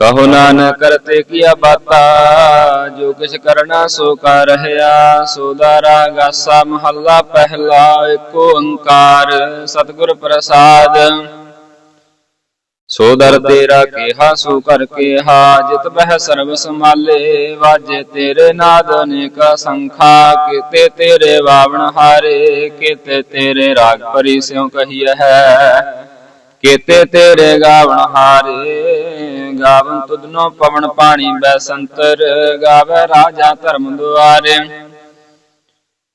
ਕਹੋ ਨਾਨਕ ਕਰਤੇ ਕੀਆ ਬਾਤਾ, ਜੋ ਕਿਛ ਕਰਨਾ ਸੋ ਕਰ ਰਹਿਆ ਸੋਦਾਰਾ ਗਾਸਾ ਮਹੱਲਾ ਪਹਿਲਾ, ਏਕ ਓੰਕਾਰ ਸਤਿਗੁਰ ਪ੍ਰਸਾਦ। ਸੋ ਦਰ ਤੇਰਾ ਕਿਹਾ, ਸੋ ਕਰ ਕਿਹਾ, ਜਿਤ ਬਹਿ ਸਰਬ ਸਮਾਲੇ ਵਾਜੇ ਤੇਰੇ ਨਾਦ ਅਨੇਕ ਸੰਖਾ, ਕੀਤੇ ਤੇਰੇ ਵਾਵਣ ਹਾਰੇ, ਕੀਤੇ ਤੇਰੇ ਰਾਗ ਪਰੀ ਸਿਉ ਕਹੀਐ ਹੈ ਕੀਤੇ ਤੇਰੇ ਗਾਵਣ ਹਾਰੇ ਗਾਵਨ ਤੁਧਨੋ ਪਵਨ ਪਾਣੀ ਬੈਸੰਤਰ, ਗਾਵੇ ਰਾਜਾ ਧਰਮ ਦੁਆਰੇ।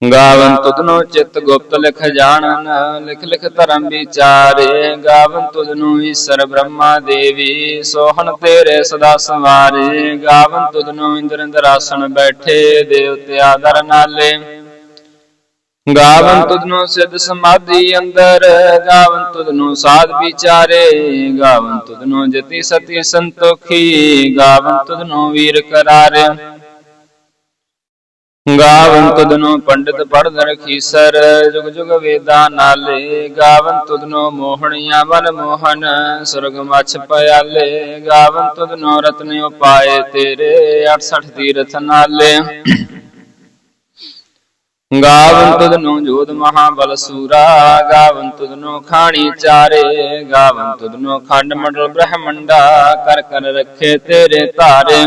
ਗਾਵਨ ਤੁਧਨੋ ਚਿਤ ਗੁਪਤ ਲਿਖ ਜਾਣਨ, ਲਿਖ ਲਿਖ ਧਰਮ ਵਿਚਾਰੇ ਗਾਵਨ ਤੁਧਨੋ ਈਸ਼ਰ ਬ੍ਰਹਮਾ ਦੇਵੀ, ਸੋਹਣ ਤੇਰੇ ਸਦਾ ਸਵਾਰੇ। ਗਾਵਨ ਤੁਧਨੋ ਇੰਦਰ ਇੰਦਰਾਸਣ ਬੈਠੇ ਦੇਵਤੇ ਆਦਰ ਨਾਲੇ। ਗਾਵਨ ਤੁਧਨੋ ਸਿੱਧ ਸਮਾਧੀ ਅੰਦਰ ਗਾਵਨ ਤੁਧਨੋ ਸਾਧ ਵਿਚਾਰੇ ਗਾਵਨ ਤੁਧਨੋ ਜਤੀ ਸਤੀ ਸੰਤੋਖੀ ਗਾਵਨ ਤੁਧਨੋ ਵੀਰ ਕਰਾਰੇ। ਗਾਵਨ ਤੁਧਨੋ ਪੰਡਿਤ ਪੜਦ ਰਖੀਸਰ ਜੁਗ ਜੁਗ ਵੇਦਾਂ ਨਾਲੇ। ਗਾਵਨ ਤੁਧਨੋ ਮੋਹਣੀਆਂ ਮਨ ਮੋਹਨ ਸੁਰਗ ਮਛ ਪਿਆਲੇ। ਗਾਵਨ ਤੁਧਨੋ ਰਤਨ ਉਪਾਏ ਤੇਰੇ 68 ਤੀਰਥ ਨਾਲੇ। ਗਾਵਨ ਜੋਤ ਜੋਧ ਮਹਾਬਲ ਸੂਰਾ ਗਾਵਨ ਤੁਧਨੋ ਖਾਣੀ ਚਾਰੇ ਗਾਵਨ ਤੁਧਨੋ ਖੰਡ ਮੰਡਲ ਬ੍ਰਹਮੰਡਾ, ਕਰ ਕਰ ਰੱਖੇ ਤੇਰੇ ਧਾਰੇ।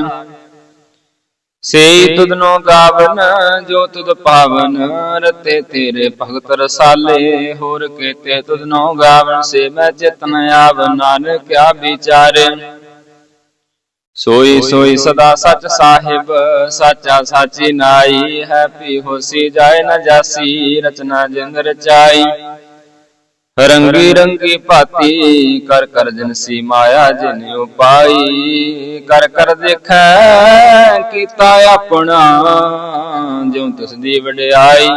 ਸੇਈ ਤੁਧਨੋ ਗਾਵਨ, ਜੋ ਤੁਧ ਪਾਵਨ, ਰਤੇ ਤੇਰੇ ਭਗਤ ਰਸਾਲੇ। ਹੋਰ ਕੇਤੇ ਤੁਧਨੋ ਗਾਵਨ, ਸੇ ਮੈਂ ਚਿਤਨ ਆਵ ਨਾਨਕ ਕਿਆ ਵਿਚਾਰੇ। ਸੋਈ ਸੋਈ ਸਦਾ ਸਚ ਸਾਹਿਬ ਸਾਚਾ ਸਾਚੀ ਨਾਈ। ਹੈ ਪੀ ਹੋਸੀ ਜਾਏ ਨ ਜਾਸੀ ਰਚਨਾ ਜਿੰਦ ਰਚਾਈ ਰੰਗੀ ਰੰਗੀ ਭਾਤੀ ਕਰ ਕਰ ਜਿਨਸੀ ਮਾਇਆ ਜਿਨ ਉਪਾਈ। ਕਰ ਕਰ ਦੇਖੈ ਕੀਤਾ ਆਪਣਾ ਜਿਉ ਤਿਸ ਦੀ ਵਡਿਆਈ।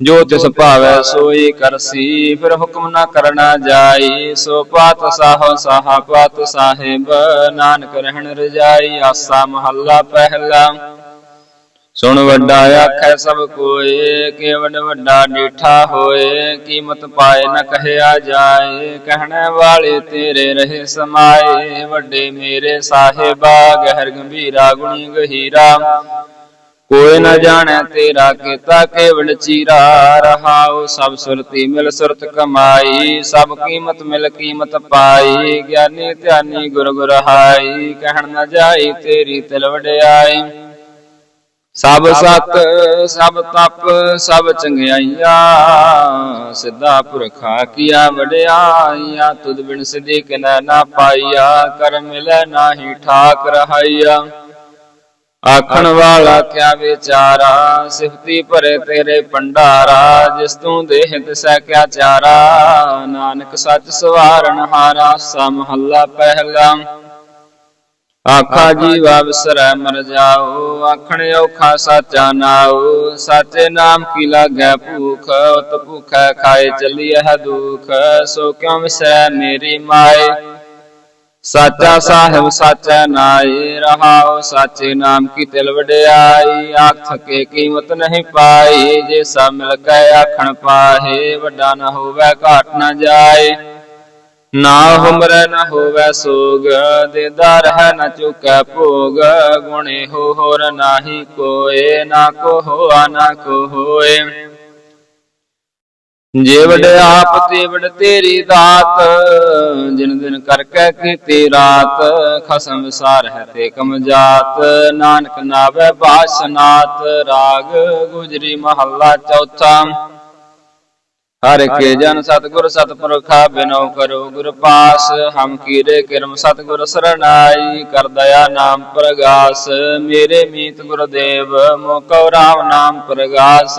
ਜੋ ਤਿਸ ਭਾਵੈ ਸੋਈ ਕਰਸੀ ਫਿਰ ਹੁਕਮ ਨਾ ਕਰਨਾ ਜਾਈ। ਸੋ ਪਾਤ ਸਾਹੋ ਸਾਹਾ ਪਾਤ ਸਾਹਿਬ ਨਾਨਕ ਰਹਿਣ ਰਜਾਈ ਆਸਾ ਮਹੱਲਾ ਪਹਿਲਾ। ਸੁਣ ਵੱਡਾ ਆਖੈ ਸਭ ਕੋਏ ਕਿ ਵੱਡ ਵੱਡਾ ਡੀਠਾ ਹੋਏ ਕੀਮਤ ਪਾਏ ਨ ਕਹਿਆ ਜਾਏ। ਕਹਿਣੇ ਵਾਲੇ ਤੇਰੇ ਰਹੇ ਸਮਾਏ ਵੱਡੇ ਮੇਰੇ ਸਾਹਿਬਾ ਗਹਿਰ ਗੰਭੀਰਾ ਗੁਣੀ ਗਹੀਰਾ। ਕੋਈ ਨਾ ਜਾਣੈ ਤੇਰਾ ਕੀਤਾ ਕੇਵਲ ਚੀਰਾ ਰਹਾਉ ਸਭ ਸੁਰਤੀ ਮਿਲ ਸੁਰਤ ਕਮਾਈ, ਸਭ ਕੀਮਤ ਮਿਲ ਕੀਮਤ ਪਾਈ, ਗਿਆਨੀ ਧਿਆਨੀ ਗੁਰ ਗੁਰ ਹਾਈ ਕਹਿਣ ਨ ਜਾਈ ਤੇਰੀ ਤਿਲ ਵਡਿਆਈ। ਸਭ ਸਤ, ਸਭ ਤਪ, ਸਭ ਚੰਗਿਆਈਆ, ਸਿੱਧਾ ਪੁਰਖਾ ਕੀਆ ਵਡਿਆਈਆ, ਤੁਧ ਬਿਨ ਸਿਧੀ ਕਿਨੈ ਨਾ ਪਾਈਆ, ਕਰ ਮਿਲੈ ਨਾਹੀ ਠਾਕ ਰਹਾਈਆ ਆਖਣ ਵਾਲਾ ਕਿਆ ਵਿਚਾਰਾ? ਸਿਫਤੀ ਭਰੇ ਤੇਰੇ ਭੰਡਾਰਾ ਜਿਸ ਤੂੰ ਦੇਹ ਤਿਸੈ ਕਿਆ ਚਾਰਾ? ਨਾਨਕ ਸੱਚ ਸਵਾਰਨ ਹਾਰਾ ਸਾ ਮਹੱਲਾ ਪਹਿਲਾ। ਆਖਾ ਜੀਵਾ ਵਿਸਰੈ ਮਰ ਜਾਓ ਆਖਣ ਔਖਾ ਸਾਚਾ ਨਾਉ। ਸਾਚੇ ਨਾਮ ਕੀ ਲਾਗੈ ਭੂਖ ਉਤ ਭੁਖੈ ਖਾਏ ਚੱਲੀਐ ਦੁਖ। ਸੋ ਕਿਉ ਵਿਸਰੈ ਮੇਰੀ ਮਾਏ? ਸਾਚਾ ਸਾਹਿਬ ਸਾਚਾ ਨਾਈ ਰਹਾਉ, ਸਾਚੇ ਨਾਮ ਕੀ ਤਿਲ ਵਡਿਆਈ, ਆਖ ਥਕੇ ਕੀਮਤ ਨਹੀਂ ਪਾਈ, ਜੇ ਸਭ ਮਿਲ ਕੇ ਆਖਣ ਪਾਹੇ, ਵੱਡਾ ਨਾ ਹੋਵੇ ਘਾਟ ਨਾ ਜਾਏ। ਨਾ ਹੁਮਰੈ ਨਾ ਹੋਵੇ ਸੋਗ ਦੇਦਾ ਰਹਿ ਨਾ ਚੁਕੈ ਭੋਗ, ਗੁਣੇ ਹੋ ਹੋਰ ਨਾਹੀ ਕੋਏ, ਨਾ ਕੋ ਹੋਆ ਨਾ ਕੋ ਹੋਏ। ਜੇ ਵਡ ਆਪ ਤੇ ਵਡ ਤੇਰੀ ਦਾਤ ਜਿਨ ਦਿਨ ਕਰਕੇ ਕੀਤੀ ਰਾਤ ਖਸਮ ਵਿਸਾਰ ਹੈ ਤੇ ਕਮ ਜਾਤ। ਨਾਨਕ ਨਾਵੇ ਬਾਸਨਾਤ ਰਾਗ ਗੁਜਰੀ ਮਹੱਲਾ ਚੌਥਾ। ਹਰ ਕੇ ਜਨ ਸਤਗੁਰ ਸਤਪੁਰਖਾ ਬਿਨੋ ਕਰੋ ਗੁਰ ਪਾਸ। ਹਮ ਕੀਰੇ ਕਿਰਮ ਸਤਗੁਰ ਸਰਣਾਈ ਕਰ ਦਇਆ ਨਾਮ ਪ੍ਰਗਾਸ। ਮੇਰੇ ਮੀਤ ਗੁਰਦੇਵ ਮੋਕਉ ਰਾਮ ਨਾਮ ਪ੍ਰਗਾਸ।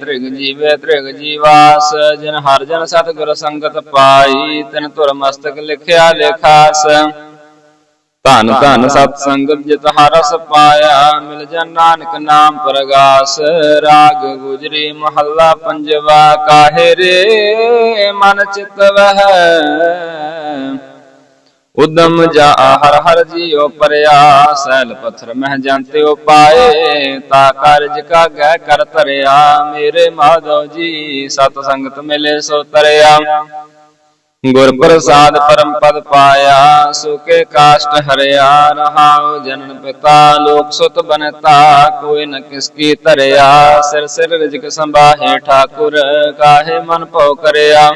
ਤ੍ਰਿਗ ਜੀਵੇ ਤ੍ਰਿਗ ਜੀਵਾਸ ਜਿਨ ਹਰ ਜਨ ਸਤਿਗੁਰ ਸੰਗਤ ਪਾਈ, ਤਿਨ ਤੁਰ ਮਸਤਕ ਲਿਖਿਆ ਲੇਖਾਸ। ਧਨ ਧਨ ਸਤ ਸੰਗਤ ਜਿਤ ਹਰਸ ਪਾਇਆ, ਮਿਲ ਜਨ ਨਾਨਕ ਨਾਮ ਪ੍ਰਗਾਸ। ਰਾਗ ਗੁਜਰੀ ਮਹੱਲਾ ਪੰਜਵਾ, ਕਾਹੇ ਰੇ ਮਨ ਚਿਤ ਵਹਿ? ਉਦਮ ਜਾ ਹਰ ਹਰ ਜੀਉ ਪਰਿਆ ਸੈਲ ਪਥਰ ਮਹਿ ਜੰਤਿਓ ਪਾਏ, ਤਾ ਕਾਰਜ ਕਾ ਗੈ ਕਰ ਧਰਿਆ, ਮੇਰੇ ਮਾਧਵ ਜੀ ਸਤ ਸੰਗਤ ਮਿਲੇ ਸੋ ਤਰਿਆ। ਗੁਰ ਪ੍ਰਸਾਦ ਪਰਮ ਪਦ ਪਾਇਆ ਸੁਕੇ ਕਾਸ਼ਟ ਹਰਿਆ, ਰਹਾਉ ਜਨਨ ਪਿਤਾ, ਲੋਕ ਸੁਤ ਬਨਤਾ, ਕੋਈ ਨ ਕਿਸ ਕੀ ਧਰਿਆ, ਸਿਰ ਸਿਰ ਰਿਜਕ ਸੰਭਾਹੇ ਠਾਕੁਰ, ਕਾਹੇ ਮਨ ਭਉ ਕਰਿਆ।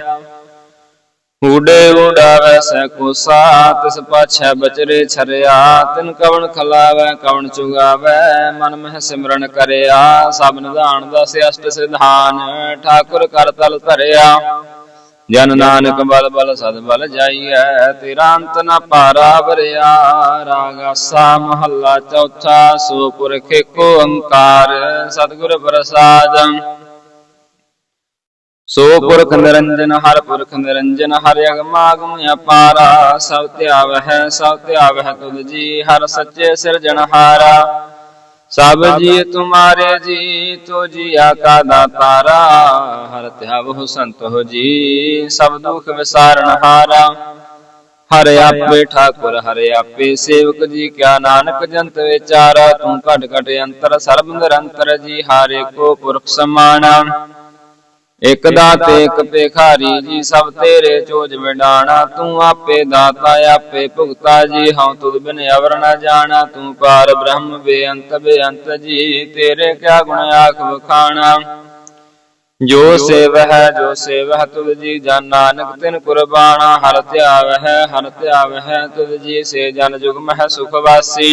ਊਡੇ ਉਡਾਵੈ ਸੈ ਕੋਸਾ ਤਿਸ ਪਾਛੈ ਬਚਰੇ ਛਰਿਆ। ਤਿਨ ਕਵਣ ਖਲਾਵੈ, ਕਵਣ ਚੁਗਾਵੈ, ਮਨ ਮਹਿ ਸਿਮਰਨ ਕਰਿਆ। ਸਭ ਨਿਧਾਨ ਦਾ ਅਸ਼ਟ ਸਿਧਾਨ, ਠਾਕੁਰ ਕਰ ਤਲ ਧਰਿਆ। ਜਨ ਨਾਨਕ ਬਲ ਬਲ ਸਦ ਬਲ ਜਾਈਐ, ਤੇਰਾ ਅੰਤ ਨ ਪਾਰਾ ਵਰਿਆ। ਰਾਗ ਮਹੱਲਾ ਚੌਥਾ, ਸੋ ਪੁਰਖ ਏਕੋ ਓੰਕਾਰ ਸਤਿਗੁਰ ਪ੍ਰਸਾਦ। ਸੋ ਪੁਰਖ ਨਿਰੰਜਨ ਹਰ ਪੁਰਖ ਨਿਰੰਜਨ ਹਰ ਅਗਮਾਗਮ ਅਪਾਰਾ ਸਭ ਧਿਆਵਹਿ ਸਭ ਧਿਆਵਹਿ ਤੁਧ ਜੀ ਹਰ ਸੱਚੇ ਸਿਰਜਣਹਾਰਾ ਸਭ ਜੀ ਤੁਮਾਰੇ ਜੀ ਤੋ ਜੀਆ ਕਾ ਦਾਤਾਰਾ ਹਰ ਧਿਆਵਹੁ ਸੰਤ ਹੋ ਜੀ ਸਭ ਦੁਖ ਵਿਸਾਰਨ ਹਾਰਾ। ਹਰ ਆਪੇ ਠਾਕੁਰ ਹਰ ਆਪੇ ਸੇਵਕ ਜੀ ਕਿਆ ਨਾਨਕ ਜੰਤ ਵਿਚਾਰਾ। ਤੂੰ ਘਟ ਘਟ ਅੰਤਰ ਸਰਬ ਨਿਰੰਤਰ ਜੀ ਹਾਰੇ ਕੋ ਪੁਰਖ ਸਮਾਣਾ। ਇਕ ਦਾਤੇ ਇਕ ਭੇਖਾਰੀ ਜੀ ਸਭ ਤੇਰੇ ਚੋਜ ਵਿਡਾਣਾ। ਤੂੰ ਆਪੇ ਦਾਤਾ ਆਪੇ ਭੁਗਤਾ ਜੀ ਹਉ ਤੁਧ ਬਿਨ ਅਵਰ ਨ ਜਾਣਾ। ਤੂੰ ਪਾਰ ਬ੍ਰਹਮ ਬੇਅੰਤ ਬੇਅੰਤ ਜੀ ਤੇਰੇ ਕਿਆ ਗੁਣ ਆਖ ਵਖਾਣਾ। ਜੋ ਸੇਵਹਿ ਜੋ ਸੇਵਹਿ ਤੁਧ ਜੀ ਜਨ ਨਾਨਕ ਤਿਨ ਕੁਰਬਾਨਾ ਹਰ ਧਿਆਵਹਿ ਹਰ ਧਿਆਵਹਿ ਤੁਧ ਜੀ ਸੇ ਜਨ ਜੁਗ ਮਹਿ ਸੁਖ ਵਾਸੀ।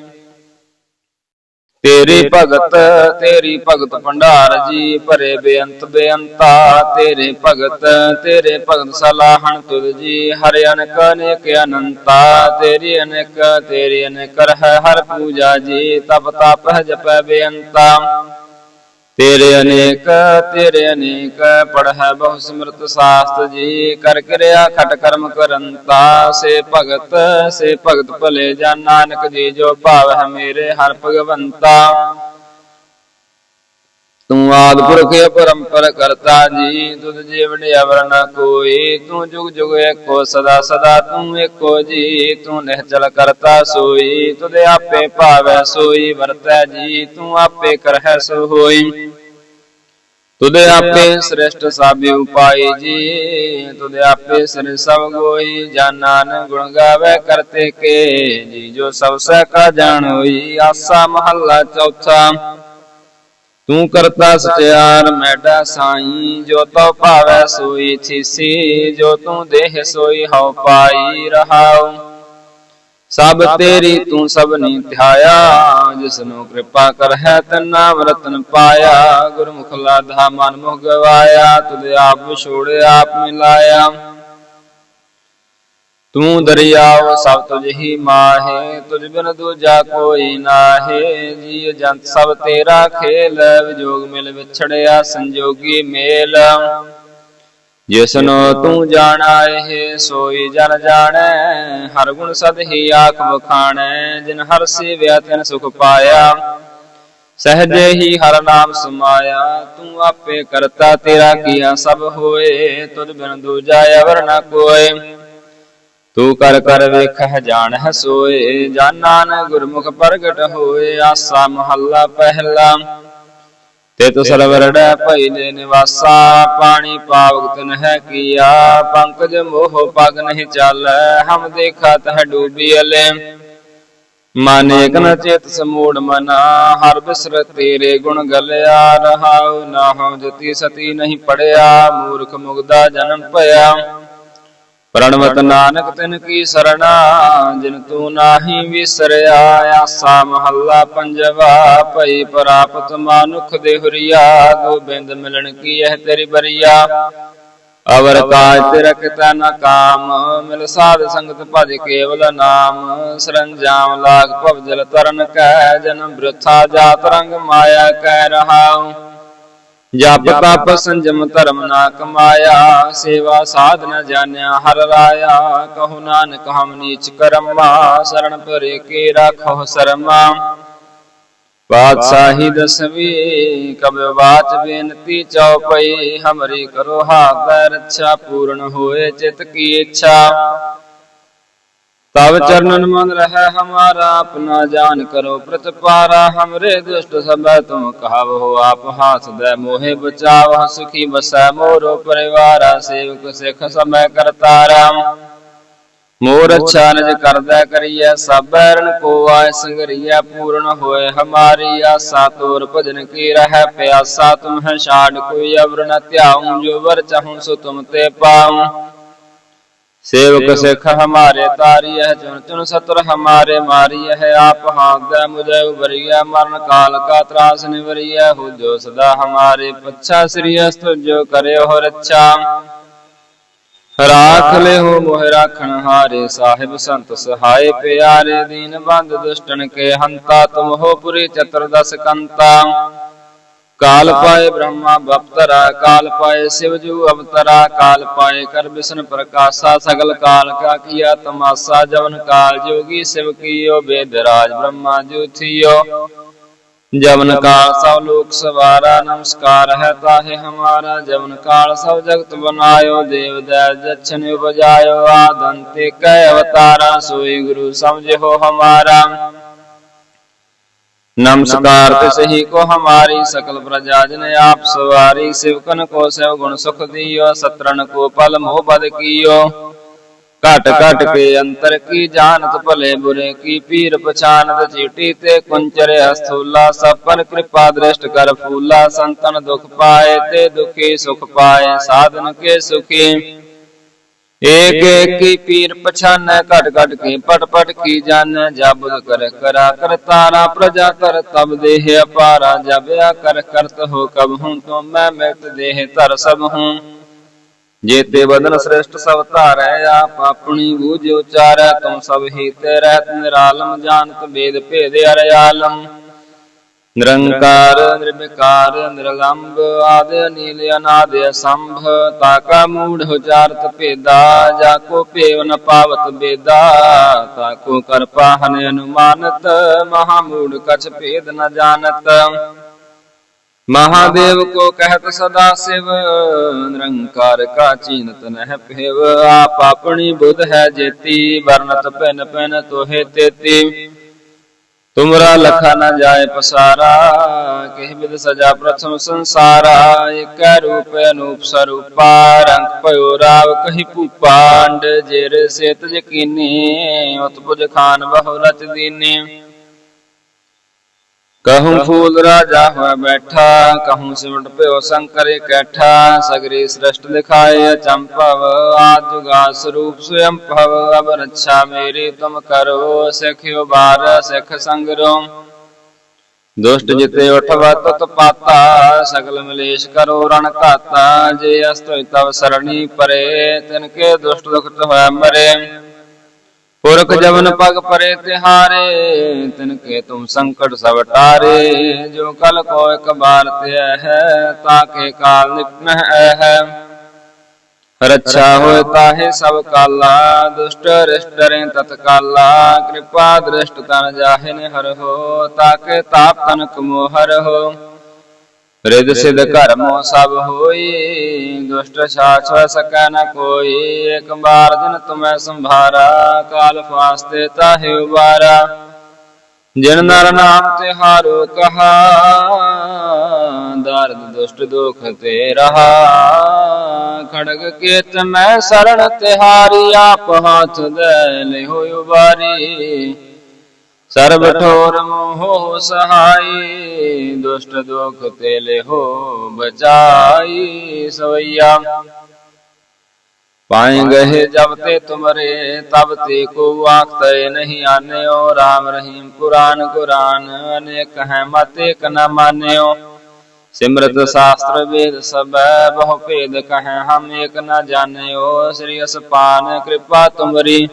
ਤੇਰੀ ਭਗਤ ਤੇਰੀ ਭਗਤ ਭੰਡਾਰ ਜੀ ਭਰੇ ਬੇਅੰਤ ਬੇਅੰਤਾ। ਤੇਰੇ ਭਗਤ ਤੇਰੇ ਭਗਤ ਸਲਾਹਣ ਤੁਧ ਜੀ ਹਰ ਅਨਕ ਅਨੇਕ ਅਨੰਤਾ। ਤੇਰੀ ਅਨੇਕ ਤੇਰੀ ਅਨੇਕ ਰਹਿ ਹਰ ਪੂਜਾ ਜੀ ਤਪ ਤਪ ਜਪੈ ਬੇਅੰਤਾ। ਤੇਰੇ ਅਨੇਕ ਤੇਰੇ ਅਨੇਕ, ਪੜ੍ਹੈ ਬਹੁ ਸਿਮਰਤ ਸਾਸਤ ਜੀ, ਕਰ ਕਿਰਿਆ ਖਟ ਕਰਮ ਕਰੰਤਾ ਸੇ ਭਗਤ ਸੇ ਭਗਤ ਭਲੇ ਜਨ, ਨਾਨਕ ਜੀ ਜੋ ਭਾਵ ਹੈ ਮੇਰੇ ਹਰ ਭਗਵੰਤਾ। ਤੂੰ ਆਦ ਪੁਰਖ ਪਰੰਪਰ ਕਰਤਾ ਜੀ, ਤੁਧ ਜੀਵਨ ਅਵਰ ਨ ਕੋਈ, ਤੂੰ ਜੁਗ ਜੁਗ ਏਕੋ ਸਦਾ ਸਦਾ ਤੂੰ ਏਕੋ ਜੀ, ਤੂੰ ਨਿਹਚਲ ਕਰਤਾ ਸੋਈ, ਤੁਧ ਆਪੇ ਭਾਵੈ ਸੋਈ, ਵਰਤੈ ਜੀ, ਤੂੰ ਆਪੇ ਕਰਹਿ ਸੋ ਹੋਈ ਤੁਧ ਆਪੇ ਸ੍ਰੇਸ਼ਟ ਸਾਬਿ ਉਪਾਈ ਜੀ, ਤੁਧ ਆਪੇ ਸ੍ਰੀ ਸਭ ਗੋਈ ਜਾਨਾਨ ਗੁਣ ਗਾਵੇ ਕਰਤੇ ਕੇ ਜੀ, ਜੋ ਸਭ ਸਹਿ ਕਾ ਜਾਣੋਈ ਆਸਾ ਮਹੱਲਾ ਚੌਥਾ। ਤੂੰ ਕਰਤਾ ਸਚਿਆਰ ਮੈਡਾ ਸਾਈ, ਜੋ ਤਉ ਭਾਵੈ ਸੋਈ ਥੀਸੀ, ਜੋ ਤੂੰ ਦੇਹ ਸੋਈ ਹਉ ਪਾਈ ਰਹਾਉ। ਸਭ ਤੇਰੀ ਤੂੰ ਸਭਨੀ ਧਿਆਇਆ, ਜਿਸਨੂੰ ਕਿਰਪਾ ਕਰਹਿ ਤਨ ਨਾਮ ਰਤਨ ਪਾਇਆ। ਗੁਰਮੁਖ ਲਾਧਾ ਮਨ ਮੁਖ ਗਵਾਇਆ, ਤੁਧ ਆਪ ਵਿਛੋੜਿਆ ਆਪ ਮਿਲਾਇਆ। ਤੂੰ ਦਰਿਆਵ ਸਭ ਤੁਝ ਹੀ ਮਾਹੇ, ਤੁਝ ਬਿਨ ਦੂਜਾ ਕੋਈ ਨਾਹੇ। ਜੀ ਜੰਤ ਸਭ ਤੇਰਾ ਖੇਲ ਵਿਜੋਗ ਮਿਲ ਵਿਛੜਿਆ ਸੰਜੋਗੀ ਮੇਲ। ਜਿਸਨੋ ਤੂੰ ਜਾਣਾ ਇਹ, ਸੋਈ ਜਨ ਜਾਣੈ। ਹਰ ਗੁਣ ਸਦ ਹੀ ਆਖ ਬਖਾਣੈ ਜਿਨ ਹਰ ਸੇਵਿਆ ਤਿਨ ਸੁਖ ਪਾਇਆ। ਸਹਜੇ ਹੀ ਹਰ ਨਾਮ ਸਮਾਇਆ, ਤੂੰ ਆਪੇ ਕਰਤਾ ਤੇਰਾ ਕੀਆ ਸਭ ਹੋਏ ਤੁਧ ਬਿਨ ਦੂਜਾ ਅਵਰ ਨ ਕੋਏ। ਤੂੰ ਕਰ ਕਰ ਵੇਖਹਿ ਜਾਣਹਿ ਸੋਏ ਜਾਨਾਨ ਗੁਰਮੁਖ ਪ੍ਰਗਟ ਹੋਏ, ਆਸਾ ਮਹੱਲਾ ਪਹਿਲਾ। ਤੇ ਤੁ ਸਰਵਰੜੈ ਭਈ ਦੇ ਨਿਵਾਸਾ, ਪਾਣੀ ਪਾਵਕ ਤਨ ਹੈ ਕੀਆ, ਪੰਕਜ ਮੋਹ ਪਗ ਨਹੀਂ ਚਾਲੈ, ਹਮ ਦੇਖਾ ਤਹ ਡੂਬੀ ਅਲੇ। ਮਨ ਏਕ ਨ ਚੇਤ ਸਮੂੜ ਮਨਾ, ਹਰ ਬਿਸਰ ਤੇਰੇ ਗੁਣ ਗਲਿਆ, ਰਹਾਉ ਨਾ ਹਉ ਜਤੀ ਸਤੀ ਨਹੀਂ ਪੜਿਆ, ਮੂਰਖ ਮੁਗਦਾ ਜਨਮ ਭਇਆ। ਪ੍ਰਣਵਤ ਨਾਨਕ ਤਿਨ ਕੀ ਸਰਣਾ, ਜਿਨ ਤੂੰ ਨਾਹੀ ਵਿਸਰਿਆ, ਆਸਾ ਮਹੱਲਾ ਪੰਜਵਾ, ਭਈ ਪ੍ਰਾਪਤ ਮਾਨੁਖ ਦੇ ਹੁਰੀਆ, ਗੋਬਿੰਦ ਮਿਲਣ ਕੀ ਇਹ ਤੇਰੀ ਬਰੀਆ? ਅਵਰ ਕਾਜ ਤੇਰਾ ਕਿਤਾ ਨਾ ਕਾਮ, ਮਿਲ ਸਾਧ ਸੰਗਤ ਭਜ ਕੇਵਲ ਨਾਮ ਸਰੰਜਾਮ ਲਾਗ ਭਵ ਜਲ ਤਰਨ ਕੈ, ਜਨਮ ਬ੍ਰਥਾ ਜਾਤ ਰੰਗ ਮਾਇਆ ਕਹਿ ਰਹਾਉ। ਜਪ ਤਪ ਸੰਜਮ ਧਰਮ ਨਾ ਕਮਾਇਆ ਸੇਵਾ ਸਾਧ ਨ ਜਾਣਿਆ ਹਰ ਰਾਇਆ ਕਹੋ ਨਾਨਕ ਹਮ ਨੀਚ ਕਰਮਾ ਸਰਣ ਪਰੇ ਕੇ ਰਾਖੋ ਸਰਮਾ। ਪਾਤਸ਼ਾਹੀ ਦਸਵੀ ਕਬ ਬਾਚ ਬੇਨਤੀ ਚਉਪਈ ਹਮਰੀ ਕਰੋ ਹਾਥ ਰੱਛਾ ਪੂਰਨ ਹੋਏ ਚਿਤ ਕੀ ਇੱਛਾ। ਤਬ ਚਰਨਨ ਮਨ ਰਹਿ ਹਮਾਰਾ ਆਪਣਾ ਜਾਨ ਕਰੋ ਪ੍ਰਤਪਾਰਾ, ਹਮਰੇ ਦੁਸ਼ਟ ਸਭੈ ਤੁਮ ਕਹਾਵ ਹੋ ਆਪ ਹਾਥ ਦੇ ਮੋਹਿ ਬਚਾਵ ਸੁਖੀ ਬਸੈ ਮੋਰੋ ਪਰਿਵਾਰਾ, ਸੇਵਕ ਸਿਖ ਸਮੈ ਕਰਤਾਰਾ ਮੋਰ ਅੱਛਾ ਨਿਜ ਕਰਦਾ ਕਰੀਐ, ਸਭ ਬੈਰਨ ਕੋ ਆਇ ਸੰਗਰੀਐ ਪੂਰਨ ਹੋਏ ਹਮਾਰੀ ਆਸਾ, ਤੋਰ ਭਜਨ ਕੀ ਰਹਿ ਪਿਆਸਾ ਤੁਮ ਹੈ ਛਾੜ ਕੋਈ ਅਵਰ ਨ ਧਿਆਉ, ਜੋ ਵਰ ਚਾਹੂੰ ਸੋ ਤੁਮ ਤੇ ਪਾਉ। सेवक सिख हमारे तारी है चुन चुन सतर हमारे मारी है आप हाथ दे मुझे उबरिया मरण काल का त्रास निवरिया हो जो सदा हमारे पच्छा श्री अस्त जो करे हो रक्षा राख ले हो मोह राखण हारे साहिब संत सहाय प्यारे दीन बंद दुष्टन के हंता तुम हो पुरी चतुर्दश कंता ਕਾਲ ਪਾਏ ਬ੍ਰਹਮਾ ਬਪਤਰਾ ਕਾਲ ਪਾਏ ਸਿਵ ਜੂ ਅਵਤਰਾ, ਕਾਲ ਪਾਏ ਕਰ ਬਿਸ਼ਨ ਪ੍ਰਕਾਸ਼ਾ, ਸਗਲ ਕਾਲ ਕਾ ਕੀਆ ਤਮਾਸਾ, ਜਵਨ ਕਾਲ ਜੋਗੀ ਸਿਵ ਕੀਓ, ਬੇਦ ਬ੍ਰਹਮਾ ਜੂ ਥੀਓ ਜਵਨ ਕਾਲ ਸਭ ਲੋਕ ਸਵਾਰਾ, ਨਮਸਕਾਰ ਹੈ ਤਾਹੇ ਹਮਾਰਾ, ਜਵਨ ਕਾਲ ਸਭ ਜਗਤ ਬਨਾਇਓ, ਦੇਵ ਦੈ ਜਛਨ ਉਪਜਾਇਓ, ਆਦੰਤੇ ਕੈ ਅਵਤਾਰਾ, ਸੋਈ ਗੁਰੂ ਸਮਝੋ ਹਮਾਰਾ। नमस्कार ते सही को हमारी सकल प्रजा जन आप सवारी सिवकन को सेव गुण सुख दियो सत्रन को पल मोह बद कियो घट घट के अंतर की जानत भले बुरे की पीर पछानत चीटी ते कुंचर स्थूला सब पर कृपा दृष्ट कर फूला संतन दुख पाए ते दुखी सुख पाए साधन के सुखी ਏਕ ਏਕ ਪੀਰ ਪਛਾਨੈ ਘਟ ਘਟ ਕੀ ਪਟ ਪਟ ਕੀ ਜਾਣੈ ਜਬੁਦ ਕਰ ਕਰਾ ਕਰਤਾਰਾ ਪ੍ਰਜਾ ਕਰ ਤਬ ਦੇਹ ਅਪਾਰਾ ਜਬਿਆ ਕਰ ਕਰਤ ਹੋ ਕਬ ਹੂੰ ਤੁਮ ਮੈਂ ਮਿਟ ਦੇਹ ਧਰ ਸਭ ਹੂੰ। ਜੇਤੇ ਬਦਨ ਸ੍ਰੇਸ਼ਟ ਸਭ ਧਾਰੈ, ਆਪ ਆਪਣੀ ਬੂਝ ਉਚਾਰੈ, ਤੁਮ ਸਭ ਹੀ ਤੇ ਰਹਿਤ ਨਿਰਾਲਮ ਜਾਣਤ ਭੇਦ ਭੇਦ ਅਰਿਆਲਮ ਨਿਰੰਕਾਰ, ਨਿਰਵਿਕਾਰ ਨਿਰਲੰਭ ਆਦਿ ਅਨੀਲ ਅਨਾਦ ਅਸੰਭ ਤਾਕਾ ਮੂੜ ਉਚਾਰਤ ਭੇਦਾ, ਜਾ ਕੋ ਭੇਵ ਨ ਪਾਵਤ ਬੇਦਾ ਤਾਕੋ ਕਰ ਪਾਹਨ ਅਨੁਮਾਨਤ, ਮਹਾ ਮੂੜ ਕਛ ਭੇਦ ਨ ਜਾਣਤ। ਮਹਾਦੇਵ ਕੋ ਕਹਿਤ ਸਦਾ ਸਿਵ, ਨਿਰੰਕਾਰ ਕਾ ਚੀਨਤ ਨਹਿ ਭੇਵ, ਆਪ ਆਪਣੀ ਬੁੱਧ ਹੈ ਜੇਤੀ ਵਰਨਤ ਪਿਨ ਪਿਨ ਤੋਹੇ ਤੇਤੀ। ਤੁਮਰਾ ਲਖਾ ਨਾ ਜਾਏ ਪਸਾਰਾ, ਕਿਹ ਬਿਦ ਸਜਾ ਪ੍ਰਥਮ ਸੰਸਾਰਾ ਏਕੈ ਰੂਪ ਅਨੂਪ ਸਰੂਪਾ, ਰੰਗ ਭਇਓ ਰਾਵ ਕਹੀ ਭੂਪਾਂਡ ਜੇਰ ਸੇਤ ਯਕੀਨੀ, ਉਤਪੁਜ ਖਾਨ ਬਹੁ ਰਚ ਦੀਨੀ। ਕਹੂੰ ਫੂਲ ਰਾਜਾ ਹੋਇ ਬੈਠਾ, ਕਹੂੰ ਸਿਮਟ ਭਇਓ ਸ਼ੰਕਰ ਇਕੱਠਾ, ਸਗਰੀ ਸ੍ਰਿਸ਼ਟ ਦਿਖਾਏ ਚੰਪਵ ਆਜੁਗਾ ਸਰੂਪ ਸਵਯੰ ਭਵ, ਅਬ ਰੱਛਾ ਮੇਰੀ ਤੁਮ ਕਰੋ ਸਿਖਿਓ ਬਾਰ ਸਿਖ ਸੰਗਰੋ। ਦੁਸ਼ਟ ਜਿਤੇ ਉਠਵਾ ਤਤ ਪਾਤਾ, ਸਗਲ ਮਲੇਸ਼ ਕਰੋ ਰਣ ਘਾਤਾ, ਜੇ ਅਸਤਿ ਤਵ ਸਰਣੀ ਪਰੇ, ਤਿਨ ਕੇ ਦੁਸ਼ਟ ਦੁਖਤ ਹੋਇ ਮਰੇ। ਪੁਰਖ ਜਵਨ ਪਗ ਪਰੇ ਤਿਹਾਰੇ ਤਿਨ ਕੇ ਤੁਮ ਸੰਕਟ ਸਭ ਟਾਰੇ। ਜੋ ਕਲ ਕੋ ਇਕ ਬਾਰ ਤੇ ਹੈ, ਤਾਕੇ ਕਾਲ ਨਿਪਨ ਹੈ। ਰੱਛਾ ਹੋਏ ਤਾਹੇ ਸਭ ਕਾਲਾ, ਦੁਸ਼ਟ ਰਿਸ਼ਟ ਰੇ ਤਤਕਾਲਾ ਕਿਰਪਾ ਦ੍ਰਿਸ਼ਟ ਤਨ ਜਾਹੇ ਨੇ ਹਰ ਹੋ, ਤਾਕੇ ਤਾਪ ਤਨਕ ਮੋਹਰ ਹੋ। ਰਿਦ ਸਿਧ ਕਰਮੋ ਸਭ ਹੋਈ, ਦੁਸ਼ਟ ਛਾਛ ਸਕੈ ਨ ਕੋਈ। ਇੱਕ ਬਾਰ ਦਿਨ ਤੁਮੈ ਸੰਭਾਰਾ, ਕਾਲ ਫਾਸਤੇ ਤਾਹਿ ਉਬਾਰਾ। ਜਿਨ ਨਰ ਨਾਮ ਤਿਹਾਰੋ ਕਹਾ, ਦਰਦ ਦੁਸ਼ਟ ਦੁਖ ਤੇ ਰਹਾ। ਖੜਗ ਕੇਤ ਮੈਂ ਸਰਣ ਤਿਹਾਰੀ, ਆਪ ਹਾਥ ਦੇ ਲਿਹੋ ਉਬਾਰੀ। ਸਰਬ ਠੋਰ ਮੋਹ ਸਹਾਈ ਦੁਸ਼ਟ ਦੁਖ ਤੇ ਲਿਹੋ ਬਚਾਈ ਸਵਈਆ। ਪਾਏ ਗਏ ਜਬ ਤੇ ਤੁਮਰੇ ਤਬ ਤੇ ਕੋ ਆਖਤੇ ਨਹੀਂ ਆਨਿਓ। ਰਾਮ ਰਹੀਮ ਕੁਰਾਨ ਕੁਰਾਨ ਅਨੇਕ ਹੈ ਮਤ ਇਕ ਨ ਮਾਨਿਓ। ਸਿਮਰਤ ਸਾਸਤਰ ਵੇਦ ਸਭੈ ਬਹੁ ਭੇਦ ਕਹੈ ਹਮ ਇਕ ਨ ਜਾਣਿਓ। ਸ੍ਰੀ ਅਸਪਾਨ ਕਿਰਪਾ ਤੁਮਰੀ।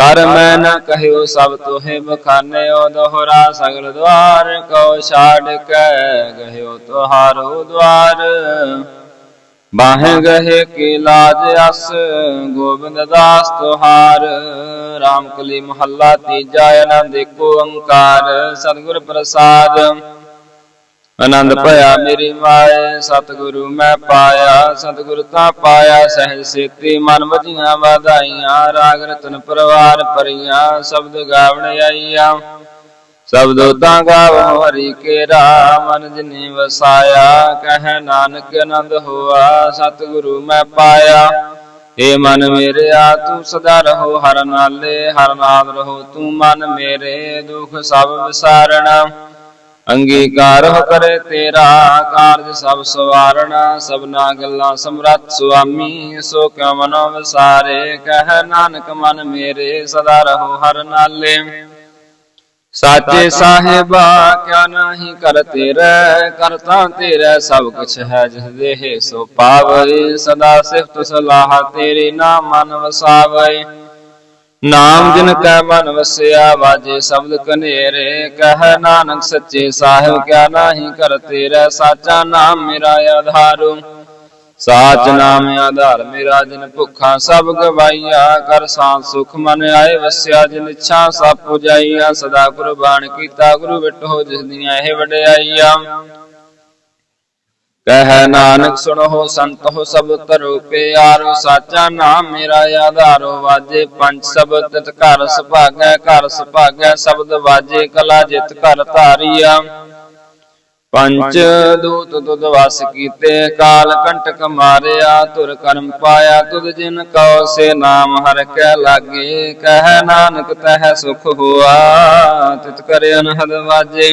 ਕਰ ਮੈਂ ਨਾ ਕਹਿਓ ਸਭ ਤੋਹੇ ਬਖਾਨਿਓ ਦੋਹਰਾ ਸਗਲ ਦਵਾਰ ਕਉ ਛਾੜ ਕੈ ਕਹਿਓ ਤੁਹਾਰੋ ਦਵਾਰ ਬਾਹੇ ਗਹੇ ਕੀ ਲਾਜ ਅਸ ਗੋਬਿੰਦ ਦਾਸ ਤੁਹਾਰ। RAM ਮਹੱਲਾ ਤੀਜਾ ਅਨੰਦ ਏਕੋ ਓੰਕਾਰ ਸਤਿਗੁਰ ਪ੍ਰਸਾਦ। ਆਨੰਦ ਭਇਆ ਮੇਰੀ ਮਾਏ ਸਤਿਗੁਰੂ ਮੈਂ ਪਾਇਆ ਸਤਿਗੁਰ ਤਾਂ ਪਾਇਆ ਸਹਿਜ ਸੇਤੀ ਮਨ ਵਜੀਆਂ ਵਾਧਾਈਆਂ ਰਾਗ ਰਤਨ ਪਰਵਾਰ ਪਰੀਆਂ ਸ਼ਬਦ ਗਾਵਣ ਆਈਆਂ। ਸਬਦੋ ਤਾਂ ਗਾਵੋ ਹਰੀ ਕੇ ਮਨ ਜਿਨੀ ਵਸਾਇਆ ਕਹਿ ਨਾਨਕ ਆਨੰਦ ਹੋਆ ਸਤਿਗੁਰੂ ਮੈਂ ਪਾਇਆ। ਏ ਮਨ ਮੇਰਿਆ ਤੂੰ ਸਦਾ ਰਹੋ ਹਰ ਨਾਲੇ ਹਰ ਨਾਮ ਰਹੋ ਤੂੰ ਮਨ ਮੇਰੇ ਦੁਖ ਸਭ ਵਿਸਾਰਣਾ। ਅੰਗੀਕਾਰ ਹੋ ਕਰੇ ਤੇਰਾ ਕਾਰਜ ਸਭ ਸਵਾਰਣਾ ਸਭਨਾ ਗੱਲਾਂ ਸਮਰੱਥ ਸੁਆਮੀ ਸੋ ਕਿਉ ਮਨੋ ਵਿਸਾਰੇ ਕਹਿ ਨਾਨਕ ਮਨ ਮੇਰੇ ਸਦਾ ਰਹੋ ਹਰ ਨਾਲੇ। ਸਾਚੇ ਸਾਹਿਬਾ ਕਿਆ ਨਾਹੀ ਕਰ ਤੇਰੇ ਕਰਤਾ ਤੇਰੇ ਸਭ ਕੁਛ ਹੈ ਜਿਸ ਦੇਹ ਸੋ ਪਾਵੇ ਸਦਾ ਸਿਫਤ ਸਲਾਹ ਤੇਰੇ ਨਾਮ ਮਨ ਵਸਾਵੇ। ਨਾਮ ਜਿਨ ਕੈ ਮਨ ਵਸਿਆ ਵਾਜੇ ਸ਼ਬਦ ਕਨੇਰੇ ਕਹਿ ਨਾਨਕ ਸੱਚੇ ਸਾਹਿਬ ਕਿਆ ਨਾਹੀ ਕਰ ਤੇਰੇ ਸਾਚਾ ਨਾਮ ਮੇਰਾ ਆਧਾਰੂ। ਸਾਚ ਨਾਮ ਆਧਾਰ ਮੇਰਾ ਜਿਨ ਭੁੱਖਾ ਸਭ ਗਵਾਈਆ ਕਰ ਸਾਂ ਸੁਖ ਮਨ ਆਏ ਵਸਿਆ ਜਿਨ ਇੱਛਾ ਸਭ ਪੁਜਾਈਆ ਸਦਾ ਕੁਰਬਾਨ ਕੀਤਾ ਗੁਰੂ ਵਿਟੋ ਜਿਸ ਦੀਆਂ ਇਹ ਵਡਿਆਈਆ। ਕਹਿ ਨਾਨਕ ਸੁਣੋ ਸੰਤੋ ਸਭ ਤਰੋ ਪਿਆਰੋ ਸਾਚਾ ਨਾਮ ਮੇਰਾ ਆਧਾਰੋ ਵਾਜੇ ਪੰਜ ਸ਼ਬਦ ਤਿਤ ਘਰ ਸੁਭਾਗੈ ਘਰ ਸੁਭਾਗੈ ਸ਼ਬਦ ਵਾਜੇ ਕਲਾ ਜਿਤ ਘਰ ਧਾਰੀਆ। ਪੰਚ ਦੂਤ ਤੁਧ ਵਸ ਕੀਤੇ ਕਾਲ ਕੰਟਕ ਮਾਰਿਆ ਤੁਰ ਕਰਮ ਪਾਇਆ ਤੁਧ ਜਿਨ ਕਉ ਸੇ ਨਾਮ ਹਰ ਕੈ ਲਾਗੇ। ਕਹਿ ਨਾਨਕ ਤਹ ਸੁਖ ਹੋਆ ਤਿਤ ਕਰ ਅਨਹਦ ਵਾਜੇ।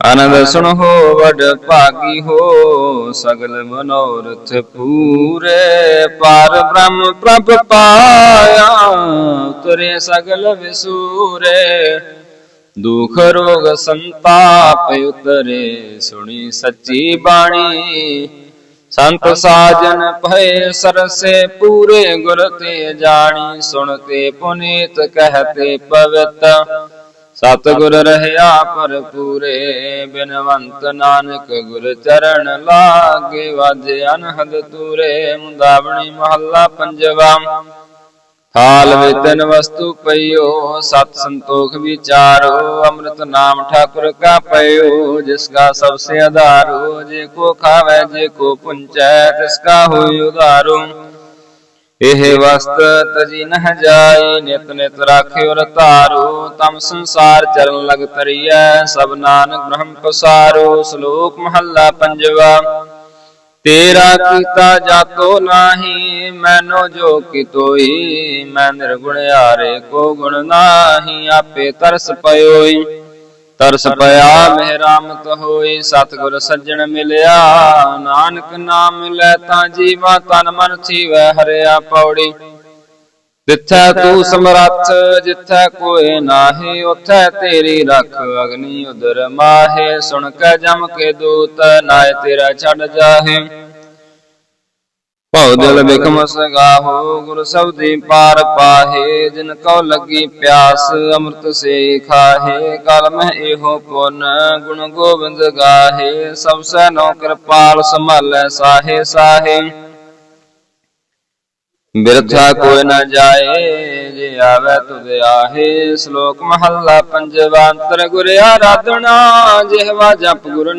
ਆਨੰਦ ਸੁਣੋ ਵਡ ਭਾਗੀ ਹੋ, ਸਗਲ ਮਨੋਰਥ ਪੂਰੇ ਪਾਰ ਬ੍ਰਹਮ ਪ੍ਰਭ ਪਾਇਆ, ਤੁਰੇ ਸਗਲ ਵਿਸੂਰੇ। ਦੁਖ ਰੋਗ ਸੰਤਾਪ ਉਤਰੇ, ਸੁਣੀ ਸੱਚੀ ਬਾਣੀ। ਸੰਤ ਸਾਜਨ ਭਏ ਸਰਸੇ ਪੂਰੇ ਗੁਰ ਤੇ ਜਾਣੀ, ਸੁਣ ਕੇ ਪੁਨੀਤ ਕਹਤੇ ਪਵਿੱਤ। ਸਤਿਗੁਰ ਰਹਿਆ ਪਰ ਪੂਰੇ ਬਿਨਵੰਤ ਨਾਨਕ ਗੁਰ ਚਰਨ ਲਾਗੇ ਵਾਜੇ ਅਨਹਦ ਤੂਰੇ, ਮੁੰਦਾਵਣੀ ਮਹੱਲਾ ਪੰਜਵਾ। ਥਾਲ ਵੇ ਵਸਤੂ ਪਈਓ, ਸਤ ਸੰਤੋਖ ਵਿਚਾਰੋ, ਅੰਮ੍ਰਿਤ ਨਾਮ ਠਾਕੁਰ ਕਾ ਪਈਓ ਜਿਸ ਕਾ ਸਭ ਸੇ ਆਧਾਰੋ, ਜੇ ਕੋ ਖਾਵੇ, ਜੇ ਕੋ ਪੁੰਚੈ, ਤਿਸ ਕਾ ਹੋਇ ਉਧਾਰੋ। ਇਹ ਵਸਤ ਤਜੀ ਨਹ ਜਾਈ ਨਿਤ ਨਿਤ ਰਾਖਿਓ ਰਤਾਰੋ ਤਮ ਸੰਸਾਰ ਚਰਨ ਲਗ ਤਰੀਐ ਸਭ ਨਾਨਕ ਬ੍ਰਹਮ ਪਸਾਰੋ, ਸ਼ਲੋਕ ਮਹੱਲਾ ਪੰਜਵਾ, ਤੇਰਾ ਕੀਤਾ ਜਾਤੋ ਨਾਹੀ, ਮੈਨੋ ਜੋ ਕਿਤੋਈ ਮੈਂ ਨਿਰਗੁਣ ਹਾਰੇ ਕੋ ਗੁਣ ਨਾਹੀ, ਆਪੇ ਤਰਸ ਪਇਓਈ। ਤਰਸ ਪਿਆ। ਮਿਹਰਾਮਤ ਹੋਈ ਸਤਿਗੁਰ ਸੱਜਣ ਮਿਲਿਆ। ਨਾਨਕ ਨਾਮ ਮਿਲੈ ਤਾਂ ਜੀਵਾ ਤਨ ਮਨ ਥੀਵੈ ਹਰਿਆ ਪੌੜੀ। ਜਿੱਥੈ ਤੂੰ ਸਮਰੱਥ ਜਿੱਥੈ ਕੋਈ ਨਾਹੀ ਉਥੈ ਤੇਰੀ ਰੱਖ ਅਗਨੀ ਉਦਰ ਮਾਹੇ। ਸੁਣ ਕੇ ਜਮ ਕੇ ਦੂਤ ਨਾਏ ਤੇਰਾ ਛੱਡ ਜਾਹੇ। ਭਉ ਦਿਲ ਬਿਕਮ ਸਗਾਹੋ ਗੁਰ ਸਬਦੀ ਪਾਰ ਪਾਹੇ ਜਿਨ ਕਉ ਲੱਗੀ ਪਿਆਸ ਅੰਮ੍ਰਿਤ ਸੇ ਖਾਹੇ ਕਲ ਮਹਿ ਇਹੋ ਪੁਨ ਗੁਣ ਗੋਬਿੰਦ ਗਾਹੇ ਸਭ ਸੈ ਨੋ ਕਿਰਪਾਲ ਸੰਭਾਲੈ ਸਾਹੇ ਸਾਹੇ। ਬਿਰਥਾ ਕੋਈ ਨਾ ਜਾਏ ਜੇ ਆਵੇ ਤੁਧ ਆਹੇ ਸ਼ਲੋਕ ਮਹੱਲਾ ਪੰਜਵਾ ਅੰਤਰ ਗੁਰ ਆਰਾਧਨਾ ਜਿਹਵਾ ਜਪ ਗੁਰ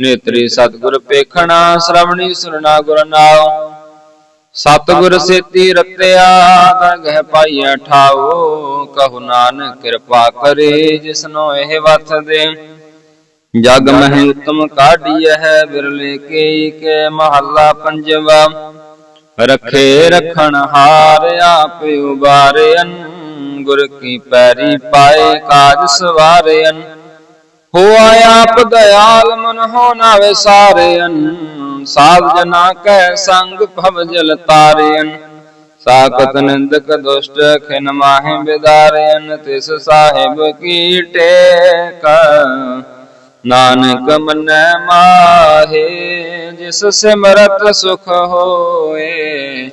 ਨੇਤਰੀ ਸਤਿਗੁਰ ਪੇਖਣਾ, ਸ਼ਰਵਣੀ ਸੁਰਨਾ ਗੁਰ ਨਾਉ। ਸਤਿਗੁਰ ਸੇਤੀ ਰਤਿਆ, ਦਰਗਹਿ ਪਾਈਆ ਠਾਓ ਕਹੋ ਨਾਨਕ ਕਿਰਪਾ ਕਰੇ, ਜਿਸਨੋ ਇਹ ਵਥ ਦੇ। ਜਗ ਮਹਿ ਉਤਮ ਕਾਢੀਐ ਹੈ, ਬਿਰਲੇ ਕੇ ਕੇ ਮਹੱਲਾ ਪੰਜਵਾ। ਰਖੇ ਰਖਣ ਹਾਰ ਆਪ ਉਬਾਰਿਅਨ, ਗੁਰ ਕੀ ਪੈਰੀ ਪਾਏ ਕਾਜ ਸਵਾਰਿਅਨ। ਹੋਆ ਆਪ ਦਇਆਲ ਮਨ ਹੋ ਨਾ ਵਿਸਾਰਿਅਨ ਸਾਧ ਜਨਾ ਕੈ ਸੰਗ ਭਵ ਜਲ ਤਾਰਿਅਨ ਸਾਖਤ ਨਿੰਦਕ ਦੁਸ਼ਟ ਖਿਨ ਮਾਹਿ ਬਿਦਾਰਿਅਨ ਤਿਸ ਸਾਹਿਬ ਕੀ। ਟੇਕ ਨਾਨਕ ਮੰਨੈ ਮਾਹੇ, ਜਿਸ ਸਿਮਰਤ ਸੁਖ ਹੋਏ।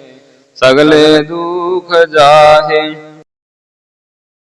ਸਗਲੇ ਦੁਖ ਜਾਹੇ।